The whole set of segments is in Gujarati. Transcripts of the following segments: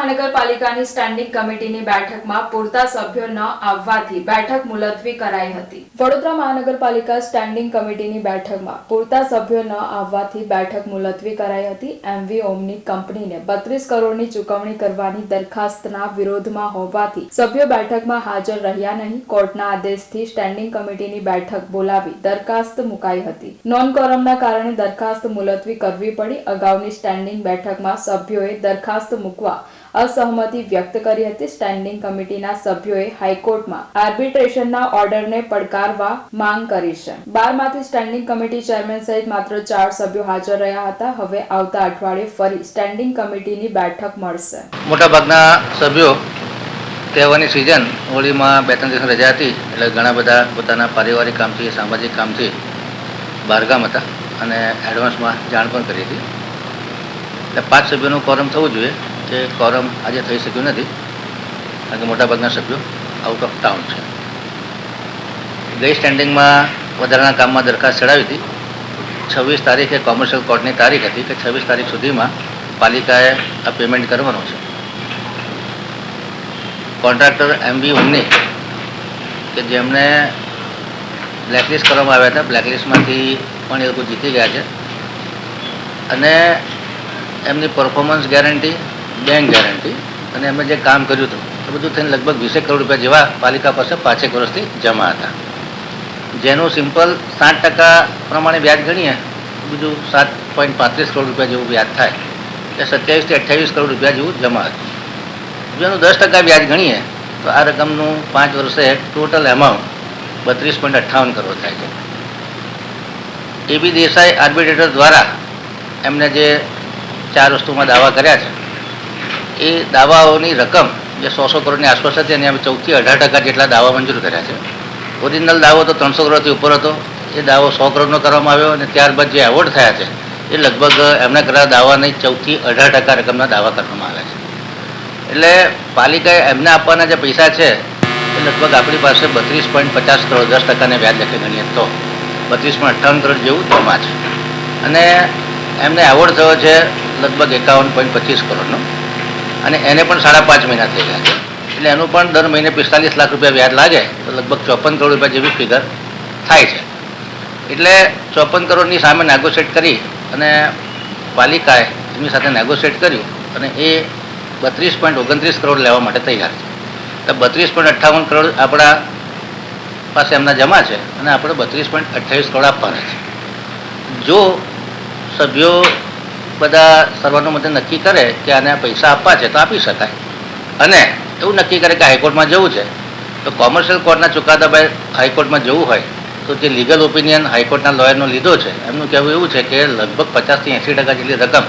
મહાનગરપાલિકાની સ્ટેન્ડિંગ કમિટીની બેઠકમાં પૂરતા સભ્યો ન આવવાથી બેઠક મુલતવી કરાઈ હતી. વડોદરા મહાનગરપાલિકા સ્ટેન્ડિંગ કમિટીની બેઠકમાં પૂરતા સભ્યો ન આવવાથી બેઠક મુલતવી કરાઈ હતી. એમવી ઓમની કંપનીને બત્રીસ કરોડની ચૂકવણી કરવાની દરખાસ્તના વિરોધમાં હોવાથી સભ્યો બેઠકમાં હાજર રહ્યા નહીં. કોર્ટના આદેશથી સ્ટેન્ડિંગ કમિટીની બેઠક બોલાવી દરખાસ્ત મુકાઈ હતી. નોન કોરમના કારણે દરખાસ્ત મુલતવી કરવી પડી. અગાઉની સ્ટેન્ડિંગ બેઠકમાં સભ્યોએ દરખાસ્ત મૂકવા અસહમતિ વ્યક્ત કરી હતી. સ્ટેન્ડિંગ કમિટીના સભ્યોએ હાઈકોર્ટમાં આર્બિટ્રેશનના ઓર્ડરને પડકારવા માંગ કરી છે. બારમાંથી સ્ટેન્ડિંગ કમિટી ચેરમેન સહિત માત્ર ચાર સભ્યો હાજર રહ્યા હતા. હવે આવતા અઠવાડિયે ફરી સ્ટેન્ડિંગ કમિટીની બેઠક મળશે. મોટાભાગના સભ્યો તહેવારની સિઝન હોળીમાં બે ત્રણ દિવસ રજા હતી એટલે ઘણા બધા પોતાના પારિવારિક કામથી, સામાજિક કામથી બહારગામ હતા અને એડવાન્સમાં જાણ પણ કરી હતી. એટલે પાંચ સભ્યોનું કોરમ થવું જોઈએ. જે કોરમ આજે થઈ શક્યું નથી. કારણ કે મોટાભાગના સભ્યો આઉટ ઓફ ટાઉન છે. ગઈ સ્ટેન્ડિંગમાં વધારાના કામમાં દરખાસ્ત ચડાવી હતી. છવ્વીસ તારીખે કોમર્શિયલ કોર્ટની તારીખ હતી કે છવ્વીસ તારીખ સુધીમાં પાલિકાએ આ પેમેન્ટ કરવાનું છે. કોન્ટ્રાક્ટર એમ બી ઉન્ની કે જેમને બ્લેકલિસ્ટ કરવામાં આવ્યા હતા બ્લેકલિસ્ટમાંથી પણ એ લોકો જીતી ગયા છે. અને એમની પરફોર્મન્સ ગેરંટી બેંક ગેરંટી અને અમે જે કામ કર્યું હતું, એ બધું થઈને લગભગ વીસેક કરોડ રૂપિયા જેવા પાલિકા પાસે પાંચેક વર્ષથી જમા હતા. જેનું સિમ્પલ સાત ટકા પ્રમાણે વ્યાજ ગણીએ બીજું સાત પોઈન્ટ પાંત્રીસ કરોડ રૂપિયા જેવું વ્યાજ થાય. એટલે સત્યાવીસથી અઠ્યાવીસ કરોડ રૂપિયા જેવું જમા હતું. જેનું દસ ટકા વ્યાજ ગણીએ, તો આ રકમનું પાંચ વર્ષે ટોટલ એમાઉન્ટ બત્રીસ પોઈન્ટ અઠ્ઠાવન કરોડ થાય છે. એબી દેસાઈ આર્બિટ્રેટર દ્વારા એમને જે ચાર વસ્તુમાં દાવા કર્યા છે એ દાવાઓની રકમ જે સો સો કરોડની આસપાસ હતી અને અમે ચૌદથી અઢાર ટકા જેટલા દાવા મંજૂર કર્યા છે. ઓરિજિનલ દાવો તો ત્રણસો કરોડથી ઉપર હતો. એ દાવો સો કરોડનો કરવામાં આવ્યો અને ત્યારબાદ જે એવોર્ડ થયા છે, એ લગભગ એમના કરેલા દાવાની ચૌદથી અઢાર ટકા રકમના દાવા કરવામાં આવ્યા છે. એટલે પાલિકાએ એમને આપવાના જે પૈસા છે, એ લગભગ આપણી પાસે બત્રીસ પોઈન્ટ પચાસ કરોડ, દસ ટકાને વ્યાજ લખી ગણીએ તો. બત્રીસ પોઈન્ટ અઠ્ઠાવન કરોડ જેવું જમા છે અને એમને એવોર્ડ થયો છે લગભગ એકાવન પોઈન્ટ પચીસ કરોડનો. અને એને પણ સાડા પાંચ મહિના થઈ ગયા છે. એટલે એનું પણ દર મહિને પિસ્તાલીસ લાખ રૂપિયા વ્યાજ લાગે, તો લગભગ ચોપન કરોડ રૂપિયા જેવી ફિગર થાય છે. એટલે ચોપન કરોડની સામે નેગોશિએટ કરી અને પાલિકાએ એમની સાથે નેગોશિએટ કર્યું અને એ બત્રીસ પોઈન્ટ ઓગણત્રીસ કરોડ લેવા માટે તૈયાર છે. તો બત્રીસ પોઈન્ટ અઠ્ઠાવન કરોડ આપણા પાસે એમના જમા છે અને આપણે બત્રીસ પોઈન્ટ અઠ્યાવીસ કરોડ આપવાના છે. જો સભ્યો બધા સર્વાનુમતે નક્કી કરે કે આને પૈસા આપવા છે તો આપી શકાય. અને એવું નક્કી કરે કે હાઈકોર્ટમાં જવું છે. તો કોમર્શિયલ કોર્ટના ચુકાદા બાદ હાઈકોર્ટમાં જવું હોય, તો જે લીગલ ઓપિનિયન હાઈકોર્ટના લોયરનો લીધો છે, એમનું કહેવું એવું છે કે લગભગ પચાસથી એંસી ટકા જેટલી રકમ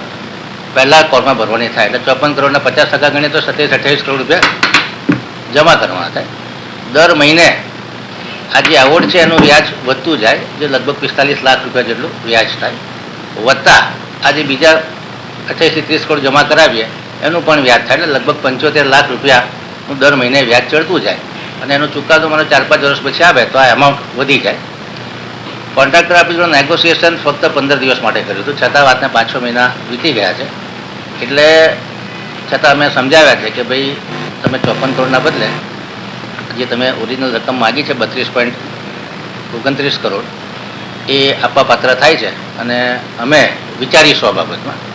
પહેલાં કોર્ટમાં ભરવાની થાય. એટલે ચોપન કરોડના પચાસ ટકા ગણીએ તો સત્યાવીસ અઠ્યાવીસ કરોડ રૂપિયા જમા કરવાના થાય. દર મહિને આ જે એવોર્ડ છે, એનું વ્યાજ વધતું જાય, જે લગભગ પિસ્તાલીસ લાખ રૂપિયા જેટલું વ્યાજ થાય. વત્તા આજે બીજા અઠ્યાવીસથી ત્રીસ કરોડ જમા કરાવીએ, એનું પણ વ્યાજ થાય. એટલે લગભગ પંચોતેર લાખ રૂપિયાનું દર મહિને વ્યાજ ચડતું જાય. અને એનો ચુકાદો મને ચાર પાંચ વર્ષ પછી આવે તો આ એમાઉન્ટ વધી જાય. કોન્ટ્રાક્ટર ઓફિસનું નેગોશિએશન ફક્ત પંદર દિવસ માટે કર્યું હતું. છતાં વાતને પાંચ છ મહિના વીતી ગયા છે. એટલે છતાં અમે સમજાવ્યા છે કે ભાઈ, તમે ચોપન કરોડના બદલે જે તમે ઓરિજિનલ રકમ માગી છે, બત્રીસ પોઈન્ટ ઓગણત્રીસ કરોડ એ આપવા પાત્ર થાય છે અને અમે વિચારીશું આ બાબતમાં.